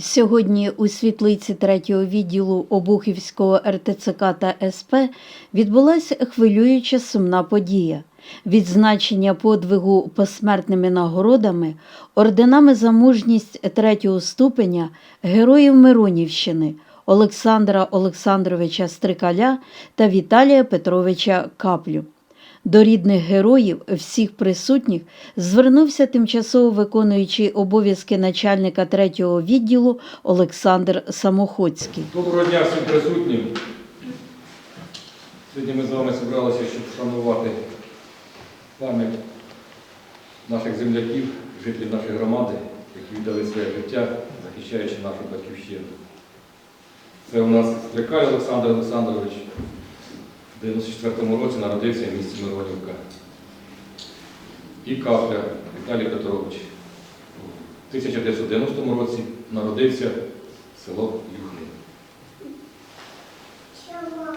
Сьогодні у світлиці третього відділу Обухівського РТЦК та СП відбулася хвилююча сумна подія. Відзначення подвигу посмертними нагородами, орденами за мужність третього ступеня героїв Миронівщини Олександра Олександровича Стрикаля та Віталія Петровича Каплю. До рідних героїв всіх присутніх звернувся тимчасово виконуючий обов'язки начальника третього відділу Олександр Самоходський. Доброго дня всім присутнім. Сьогодні ми з вами зібралися, щоб вшанувати пам'ять наших земляків, жителів нашої громади, які віддали своє життя, захищаючи нашу батьківщину. Це у нас Стрикаль Олександр Олександрович. В 94-му році народився в місті Миронівка. І Капля Віталій Петрович. У 1990 році народився село Юхни.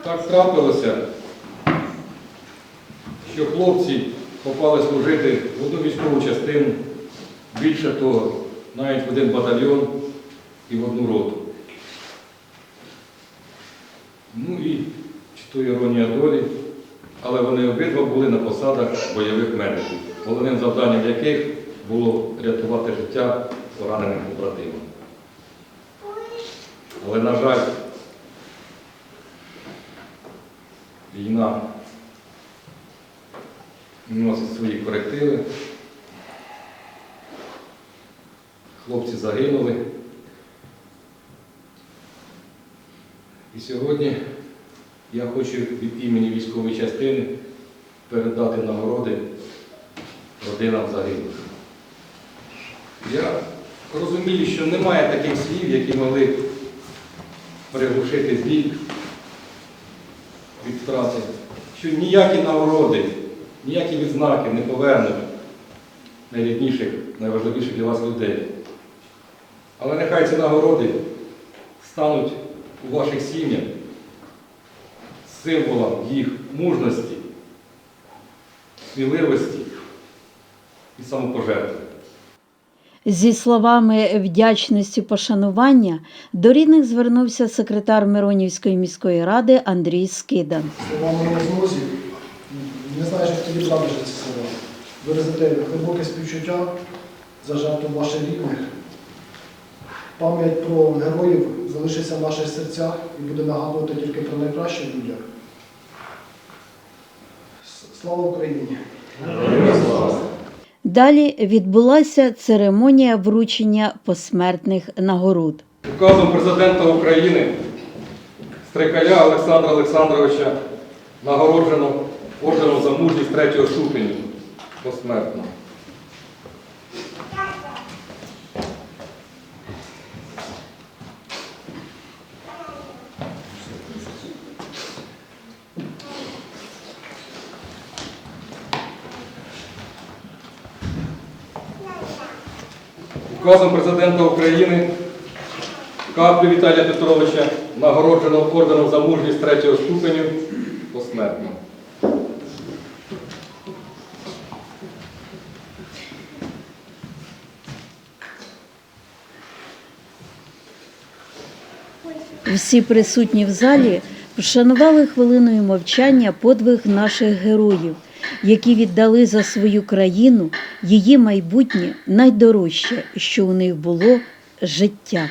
Так трапилося, що хлопці попали служити в одну військову частину, більше того, навіть в один батальйон і в одну роту. Ну і чи то іронія долі, але вони обидва були на посадах бойових медиків, головним завданням яких було рятувати життя пораненим побратимам. Але, на жаль, війна вносить свої корективи. Хлопці загинули. І сьогодні я хочу від імені військової частини передати нагороди родинам загиблих. Я розумію, що немає таких слів, які могли приглушити біль від втрати, що ніякі нагороди, ніякі відзнаки не повернуть найрідніших, найважливіших для вас людей. Але нехай ці нагороди стануть у ваших сім'ях символом їх мужності, сміливості і самопожертви. Зі словами вдячності пошанування до рідних звернувся секретар Миронівської міської ради Андрій Скидан. словами розмозі, не знаєш, як тобі правда ці слова. Виразити глибоке співчуття за жертву ваших рідних. Пам'ять про героїв залишиться в наших серцях і буде нагадувати тільки про найкращих людях. Слава Україні! Далі відбулася церемонія вручення посмертних нагород. Указом президента України Стрикаля Олександра Олександровича нагороджено орденом за мужність третього ступеню посмертно. Указом президента України Каплю Віталія Петровича нагороджено орденом за мужність третього ступеню посмертно. Всі присутні в залі вшанували хвилиною мовчання подвиг наших героїв, які віддали за свою країну її майбутнє найдорожче, що у них було життя.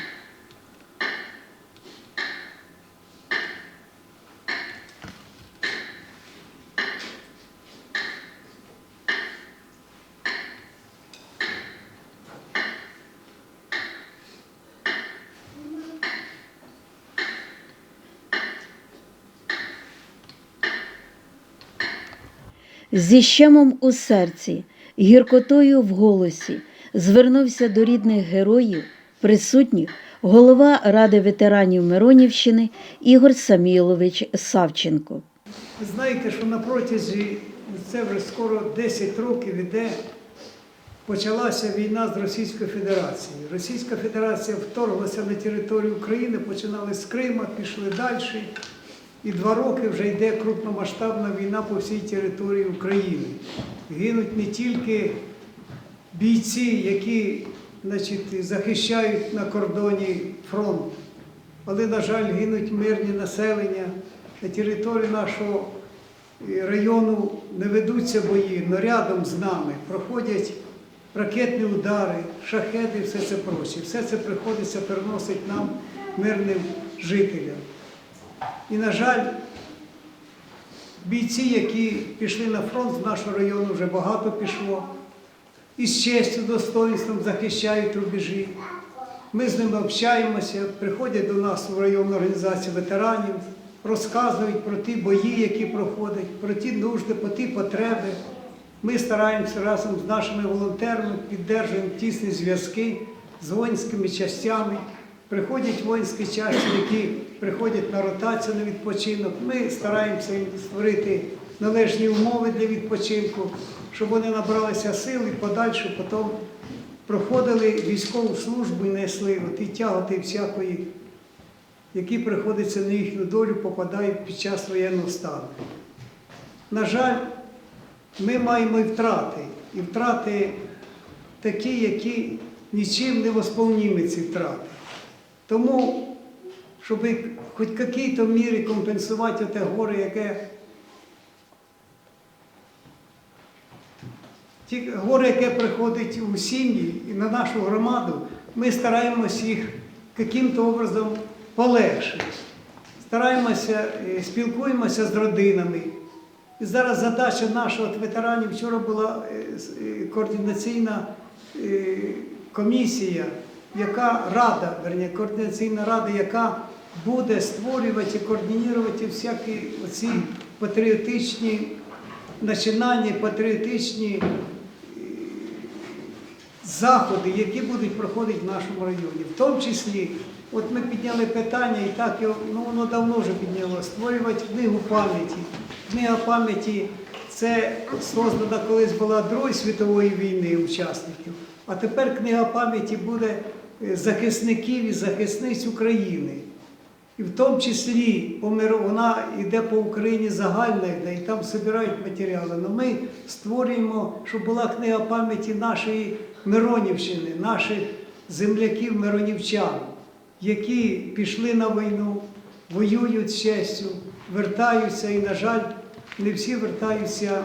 Зі щемом у серці, гіркотою в голосі звернувся до рідних героїв, присутніх голова Ради ветеранів Миронівщини Ігор Самілович Савченко. Ви знаєте, що на протязі, це вже скоро 10 років іде, почалася війна з Російською Федерацією. Російська Федерація вторглася на територію України, починали з Крима, пішли далі. І два роки вже йде крупномасштабна війна по всій території України. Гинуть не тільки бійці, які значить, захищають на кордоні фронт. Але, на жаль, гинуть мирні населення. На території нашого е, району не ведуться бої, але рядом з нами проходять ракетні удари, шахеди, все це проче. Все це приходиться переносить нам, мирним жителям. І, на жаль, бійці, які пішли на фронт з нашого району, вже багато пішло. І з честю, достоинством захищають рубежі. Ми з ними общаємося, приходять до нас в районну організацію ветеранів, розказують про ті бої, які проходять, про ті нужди, про ті потреби. Ми стараємося разом з нашими волонтерами, піддержуємо тісні зв'язки з воїнськими частями. Приходять воїнські частини, які приходять на ротацію на відпочинок. Ми стараємося їм створити належні умови для відпочинку, щоб вони набралися сил і подальше потім проходили військову службу і несли ті тяготи всякої, які приходиться на їхню долю, попадають під час воєнного стану. На жаль, ми маємо і втрати, і втрати такі, які нічим не восполніми ці втрати. Тому, щоб хоч якій-то мірі компенсувати те горе, яке ті горе, яке приходить у сім'ї і на нашу громаду, ми стараємося їх яким-то образом полегшити. Стараємося, е, спілкуємося з родинами. І зараз задача наша от ветеранів, вчора була е, е, координаційна комісія, яка рада, верні, координаційна рада, яка буде створювати і координувати всякі оці патріотичні начинання, патріотичні е, заходи, які будуть проходити в нашому районі. В тому числі, от ми підняли питання, і так ну, воно давно вже підняло, створювати книгу пам'яті. Книга пам'яті це создана колись була Другої світової війни учасників, а тепер книга пам'яті буде е, захисників і захисниць України. І в тому числі вона йде по Україні загальна, йде, і там збирають матеріали. Але ми створюємо, щоб була книга пам'яті нашої Миронівщини, наших земляків миронівчан, які пішли на війну, воюють з честю, вертаються і, на жаль, не всі вертаються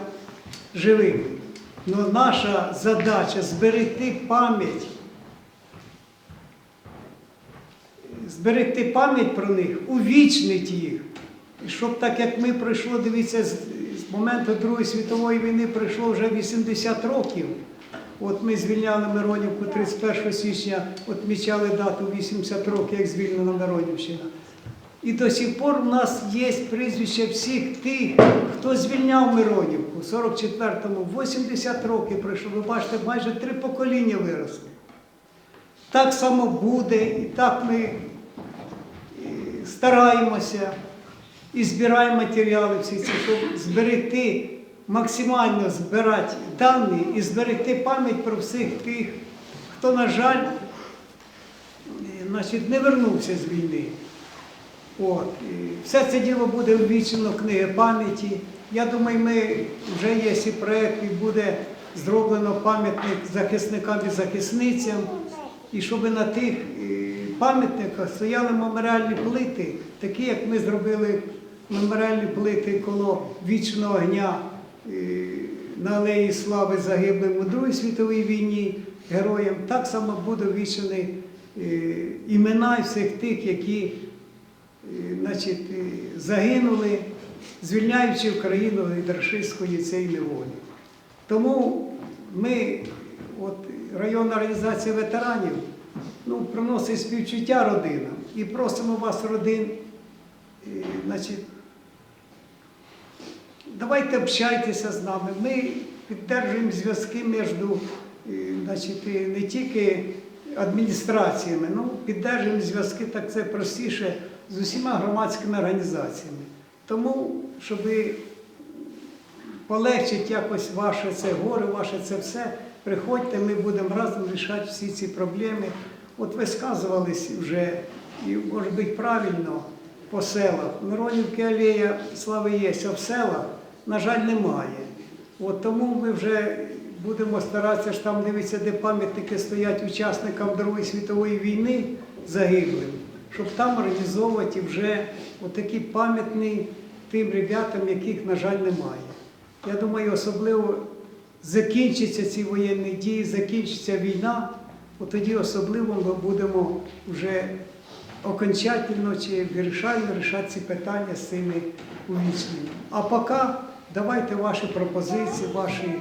живими. Але наша задача зберегти пам'ять зберегти пам'ять про них, увічнити їх. І щоб так як ми пройшло, дивіться, з, моменту Другої світової війни пройшло вже 80 років. От ми звільняли Миронівку 31 січня, відмічали дату 80 років, як звільнена Миронівщина. І до сих пор у нас є прізвища всіх тих, хто звільняв Миронівку. В 44-му 80 років пройшло. Ви бачите, майже три покоління виросли. Так само буде, і так ми стараємося і збираємо матеріали всі ці, щоб зберегти, максимально збирати дані і зберегти пам'ять про всіх тих, хто, на жаль, е, значить, не вернувся з війни. От. І все це діло буде увічнено в книги пам'яті. Я думаю, ми вже є і проєкт, і буде зроблено пам'ятник захисникам і захисницям. І щоб на тих пам'ятниках стояли меморіальні плити, такі, як ми зробили меморіальні плити коло вічного огня е, на Алеї Слави загиблим у Другій світовій війні героям, так само буде вічені е, імена всіх тих, які е, значить, загинули, звільняючи Україну від рашистської цієї неволі. Тому ми, от районна організація ветеранів, ну, приносить співчуття родинам і просимо вас, родин, е, значить, давайте общайтеся з нами. Ми підтримуємо зв'язки між значить, не тільки адміністраціями, ну, підтримуємо зв'язки, так це простіше, з усіма громадськими організаціями. Тому, щоб полегчить якось ваше це горе, ваше це все. Приходьте, ми будемо разом рішати всі ці проблеми. От ви сказувались вже, і може бути правильно, по селах. Миронівки алея слави є, а в селах, на жаль, немає. От тому ми вже будемо старатися ж там дивитися, де пам'ятники стоять учасникам Другої світової війни загиблим, щоб там організовувати вже отакі пам'ятні тим ребятам, яких, на жаль, немає. Я думаю, особливо закінчаться ці воєнні дії, закінчиться війна, тоді особливо ми будемо вже окончательно чи вирішально рішати ці питання з цими увічненнями. А поки давайте ваші пропозиції, ваші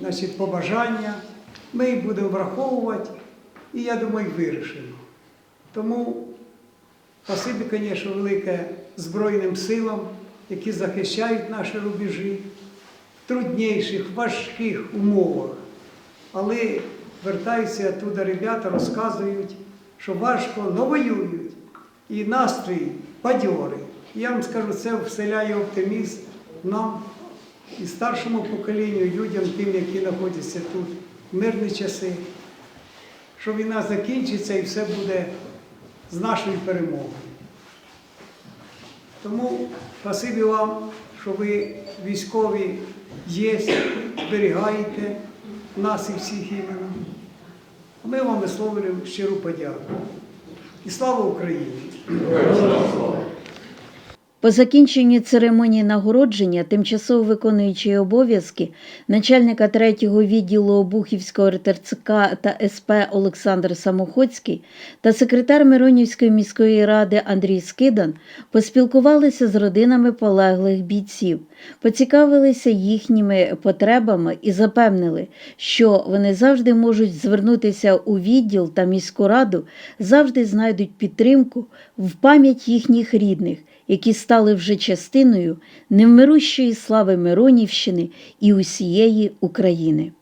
значить, побажання. Ми їх будемо враховувати і я думаю, вирішимо. Тому спасибі, звісно, велике Збройним силам, які захищають наші рубежі в трудніших, важких умовах. Але вертаються туди ребята, розказують, що важко, але воюють. І настрій бадьорий. Я вам скажу, це вселяє оптимізм нам і старшому поколінню, і людям, тим, які знаходяться тут в мирні часи, що війна закінчиться і все буде з нашою перемогою. Тому спасибі вам, що ви військові є, зберігаєте нас і всіх іменно. Ми вам висловлюємо щиру подяку. І слава Україні! По закінченню церемонії нагородження тимчасово виконуючий обов'язки начальника третього відділу Обухівського РТЦК та СП Олександр Самоходський та секретар Миронівської міської ради Андрій Скидан поспілкувалися з родинами полеглих бійців, поцікавилися їхніми потребами і запевнили, що вони завжди можуть звернутися у відділ та міську раду, завжди знайдуть підтримку в пам'ять їхніх рідних які стали вже частиною невмирущої слави Миронівщини і усієї України.